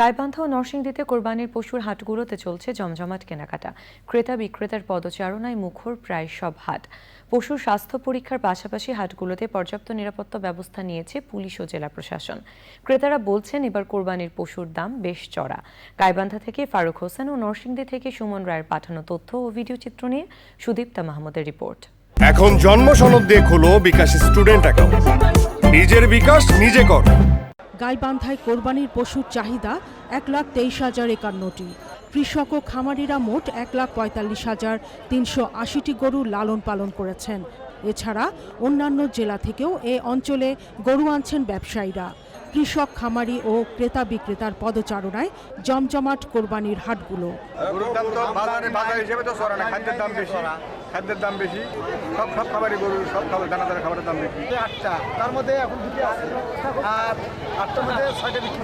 গাইবান্ধা ও নরসিংদীতে কোরবানির পশুর হাটগুলোতে চলছে জমজমাট কেনাকাটা। ক্রেতা বিক্রেতার পদচারণায় মুখর প্রায় সব হাট। পশুর স্বাস্থ্য পরীক্ষার পাশাপাশি হাটগুলোতে পর্যাপ্ত নিরাপত্তা ব্যবস্থা নিয়েছে পুলিশ ও জেলা প্রশাসন। ক্রেতারা বলছেন, এবার কোরবানির পশুর দাম বেশ চড়া। গাইবান্ধা থেকে ফারুক হোসেন ও নরসিংদী থেকে সুমন রায়ের পাঠানো তথ্য ও ভিডিও চিত্র নিয়ে সুদীপ্তা মাহমুদের রিপোর্ট। এখন জন্ম সনদ দিয়ে খোলো বিকাশ স্টুডেন্ট অ্যাকাউন্ট। নিজের বিকাশ নিজে কর। গাইবান্ধায় কোরবানির পশুর চাহিদা এক লাখ তেইশ হাজার একান্নটি। কৃষক ও খামারিরা মোট এক লাখ পঁয়তাল্লিশ হাজার তিনশো আশিটি গরু লালন পালন করেছেন। এছাড়া অন্যান্য জেলা থেকেও এ অঞ্চলে গরু আনছেন ব্যবসায়ীরা। কৃষক, খামারি ও ক্রেতা বিক্রেতার পদচারণায় জমজমাট কোরবানির হাটগুলো। খাদ্যের দাম বেশি সব সব খাবারই গরু সব খাবার দানাদার খাবারের দাম বেশি। আটটা তার মধ্যে এখন দুটি আছে। আর আটটার মধ্যে ছয়টা বিক্রি।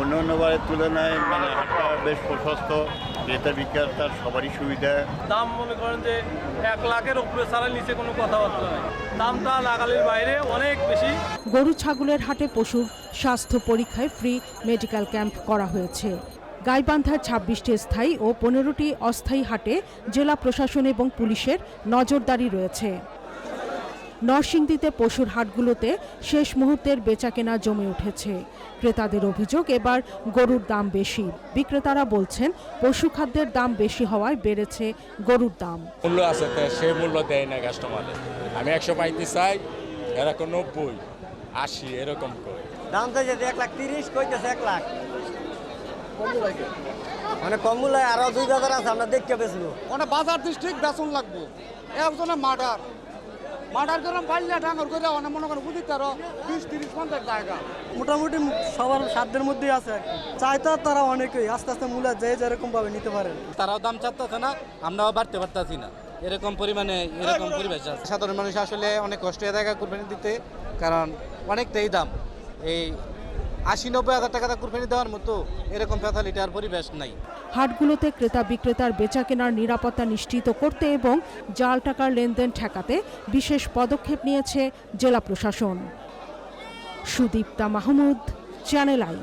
অন্য অন্য বারের তুলনায় মানে হাটটা বেশ প্রশস্ত। ক্রেতা বিক্রেতার সবারই সুবিধা। দাম মনে করেন যে এক লাখের উপরে ছাড়া নিচে কোনো কথাবার্তা নাই। দামটা নাগালের বাইরে অনেক বেশি। গরু ছাগলের হাটে পশুর স্বাস্থ্য পরীক্ষায় ফ্রি মেডিকেল ক্যাম্প করা হয়েছে। গাইবান্ধার ছাব্বিশটি স্থায়ী ও পনেরোটি অস্থায়ী হাটে জেলা প্রশাসন এবং পুলিশের নজরদারি রয়েছে। নরসিংদীতে পশুর হাটগুলোতে শেষ মুহূর্তের বেচাকেনা জমে উঠেছে। ক্রেতাদের অভিযোগ এবার গরুর দাম বেশি। বিক্রেতারা বলছেন পশু খাদ্যের দাম বেশি হওয়ায় বেড়েছে গরুর দাম। মূল্য আছে সে মূল্য দেয় না কাস্টমারে আমি একশো পঁয়ত্রিশ চাই এরকম নব্বই আশি এরকম করে। দাম চাইছে এক লাখ তিরিশ কইতেছে এক লাখ। মানে কম মূল্যে আরও দুই হাজার আছে আমরা দেখতে বেচবো। মানে বাজার ডিস্ট্রিক্ট বেতন লাগবো। একজনে মার্ডার মার্ডার করে পাইলে ডাঙর করে অনেক মনে করেন বুঝিতে আরও বিশ তিরিশ পঞ্চাশ জায়গা। মোটামুটি সবার সাধ্যের মধ্যেই আছে। আর কি। চাইতো তারা অনেকেই আস্তে আস্তে মূল্য যে যেরকম ভাবে নিতে পারে। তারাও দাম চাচ্ছে না আমরাও বাড়তে পারতাছি না। এরকম পরিমাণে এরকম পরিবেশ আছে। সাধারণ মানুষ আসলে অনেক কষ্ট হয়ে থাকে কুরবানি দিতে কারণ অনেকটাই দাম। এই আশি, নব্বই হাজার টাকা কুরফানি দেওয়ার মতো এরকম ফ্যাসালিটি আর পরিবেশ নাই। হাটগুলোতে ক্রেতা বিক্রেতার বেচা কেনার নিরাপত্তা নিশ্চিত করতে এবং জাল টাকার লেনদেন ঠেকাতে বিশেষ পদক্ষেপ নিয়েছে জেলা প্রশাসন। Sudipta Mahmud channel I